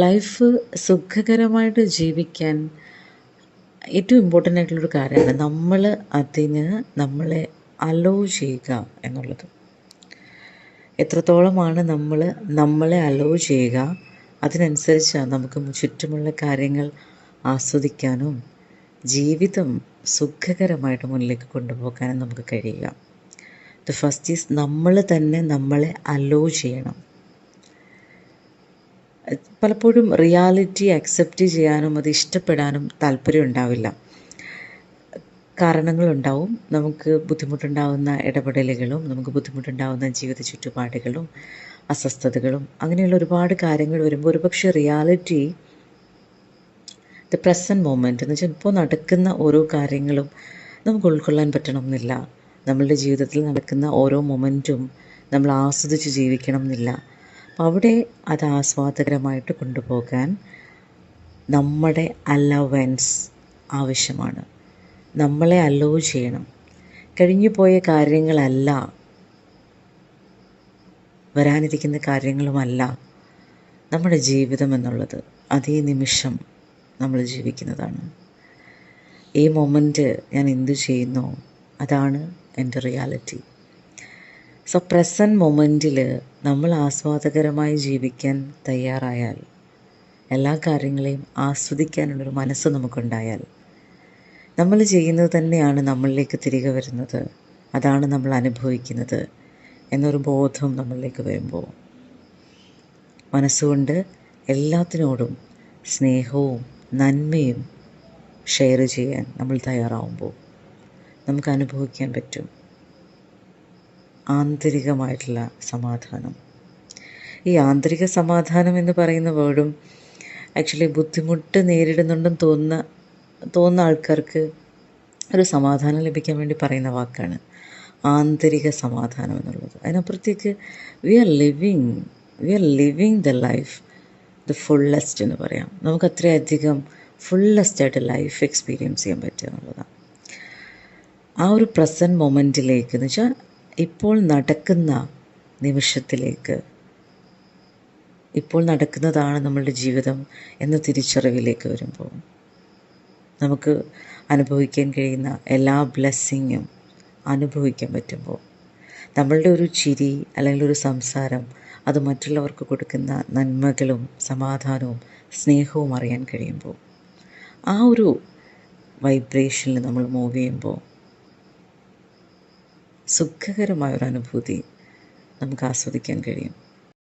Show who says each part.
Speaker 1: Life സുഖകരമായിട്ട് ജീവിക്കാൻ ഏറ്റവും important ആയിട്ടുള്ളൊരു കാര്യമാണ് നമ്മൾ അതിന് നമ്മളെ അലോ ചെയ്യുക എന്നുള്ളത്. എത്രത്തോളമാണ് നമ്മൾ നമ്മളെ അലോ ചെയ്യുക അതിനനുസരിച്ചാണ് നമുക്ക് ചുറ്റുമുള്ള കാര്യങ്ങൾ ആസ്വദിക്കാനും ജീവിതം സുഖകരമായിട്ട് മുന്നിലേക്ക് കൊണ്ടുപോകാനും നമുക്ക് കഴിയുക. ദ ഫസ്റ്റ് ഈസ് നമ്മൾ തന്നെ നമ്മളെ അലോ ചെയ്യണം. പലപ്പോഴും റിയാലിറ്റി അക്സെപ്റ്റ് ചെയ്യാനും അത് ഇഷ്ടപ്പെടാനും താല്പര്യം ഉണ്ടാവില്ല. കാരണങ്ങളുണ്ടാവും. നമുക്ക് ബുദ്ധിമുട്ടുണ്ടാകുന്ന ഇടപെടലുകളും നമുക്ക് ബുദ്ധിമുട്ടുണ്ടാകുന്ന ജീവിത ചുറ്റുപാടുകളും അസ്വസ്ഥതകളും അങ്ങനെയുള്ള ഒരുപാട് കാര്യങ്ങൾ വരുമ്പോൾ ഒരുപക്ഷെ റിയാലിറ്റി ദ പ്രസന്റ് മൊമെന്റ് എന്ന് വെച്ചാൽ ഇപ്പോൾ നടക്കുന്ന ഓരോ കാര്യങ്ങളും നമുക്ക് ഉൾക്കൊള്ളാൻ പറ്റണമെന്നില്ല നമ്മളുടെ ജീവിതത്തിൽ നടക്കുന്ന ഓരോ മൊമെന്റും നമ്മൾ ആസ്വദിച്ച് ജീവിക്കണം എന്നില്ല അവിടെ അത് ആസ്വാദകരമായിട്ട് കൊണ്ടുപോകാൻ നമ്മുടെ അലവൻസ് ആവശ്യമാണ്. നമ്മളെ അലോ ചെയ്യണം. കഴിഞ്ഞു പോയ കാര്യങ്ങളല്ല വരാനിരിക്കുന്ന കാര്യങ്ങളുമല്ല നമ്മുടെ ജീവിതം എന്നുള്ളത്. അതേ നിമിഷം നമ്മൾ ജീവിക്കുന്നതാണ്. ഈ മൊമെന്റ് ഞാൻ എന്തു ചെയ്യുന്നു അതാണ് എന്റെ റിയാലിറ്റി സോ പ്രസന്റ് മൊമെന്റിൽ നമ്മൾ ആസ്വാദകരമായി ജീവിക്കാൻ തയ്യാറായാൽ എല്ലാ കാര്യങ്ങളെയും ആസ്വദിക്കാനുള്ളൊരു മനസ്സ് നമുക്കുണ്ടായാൽ നമ്മൾ ചെയ്യുന്നത് തന്നെയാണ് നമ്മളിലേക്ക് തിരികെ വരുന്നത്. അതാണ് നമ്മൾ അനുഭവിക്കുന്നത് എന്നൊരു ബോധം നമ്മളിലേക്ക് വരുമ്പോൾ മനസ്സുകൊണ്ട് എല്ലാത്തിനോടും സ്നേഹവും നന്മയും ഷെയർ ചെയ്യാൻ നമ്മൾ തയ്യാറാവുമ്പോൾ നമുക്ക് അനുഭവിക്കാൻ പറ്റും. ആന്തരികമായിട്ടുള്ള സമാധാനം. ഈ ആന്തരിക സമാധാനം എന്ന് പറയുന്ന വേർഡും ആക്ച്വലി ബുദ്ധിമുട്ട് നേരിടുന്നുണ്ടെന്ന് തോന്നുന്ന തോന്നുന്ന ആൾക്കാർക്ക് ഒരു സമാധാനം ലഭിക്കാൻ വേണ്ടി പറയുന്ന വാക്കാണ് ആന്തരിക സമാധാനം എന്നുള്ളത്. അതിനപ്പുറത്തേക്ക് we are living we are living the life the fullest എന്ന് പറയാം. നമുക്ക് അത്രയധികം ഫുള്ളസ്റ്റ് ആയിട്ട് ലൈഫ് എക്സ്പീരിയൻസ് ചെയ്യാൻ പറ്റുക എന്നുള്ളതാണ്. ആ ഒരു പ്രസന്റ് മൊമെന്റിലേക്ക് എന്ന് വെച്ചാൽ ഇപ്പോൾ നടക്കുന്ന നിമിഷത്തിലേക്ക് ഇപ്പോൾ നടക്കുന്നതാണ് നമ്മളുടെ ജീവിതം എന്ന തിരിച്ചറിവിലേക്ക് വരുമ്പോൾ നമുക്ക് അനുഭവിക്കാൻ കഴിയുന്ന എല്ലാ ബ്ലെസ്സിങ്ങും അനുഭവിക്കാൻ പറ്റുമ്പോൾ നമ്മളുടെ ഒരു ചിരി അല്ലെങ്കിൽ ഒരു സംസാരം അത് മറ്റുള്ളവർക്ക് കൊടുക്കുന്ന നന്മകളും സമാധാനവും സ്നേഹവും അറിയാൻ കഴിയുമ്പോൾ ആ ഒരു വൈബ്രേഷനിൽ നമ്മൾ മൂവ് ചെയ്യുമ്പോൾ സുഖകരമായ ഒരു അനുഭൂതി നമുക്ക് ആസ്വദിക്കാൻ കഴിയും.